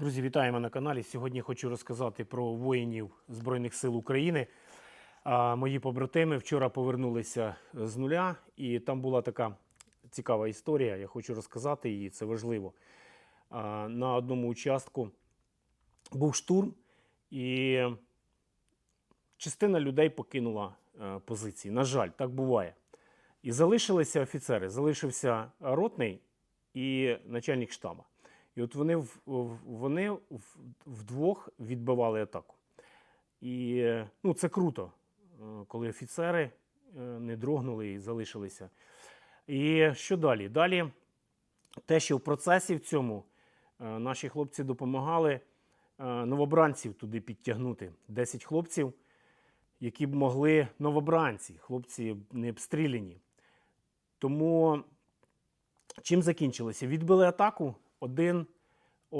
Друзі, вітаємо на каналі. Сьогодні хочу розказати про воїнів Збройних сил України. А, Мої побратими вчора повернулися з нуля, і там була така цікава історія. Я хочу розказати її, це важливо. А, На одному участку був штурм, і частина людей покинула е, позиції. На жаль, так буває. І залишилися офіцери. Залишився ротний і начальник штаба. І от вони, вони вдвох відбивали атаку. І ну, це круто, е, коли офіцери е, не дрогнули і залишилися. І що далі? Далі те, що в процесі в цьому е, наші хлопці допомагали новобранців туди підтягнути. 10 хлопців, які б могли новобранці, хлопці не обстріляні. Тому чим закінчилося? Відбили атаку. Один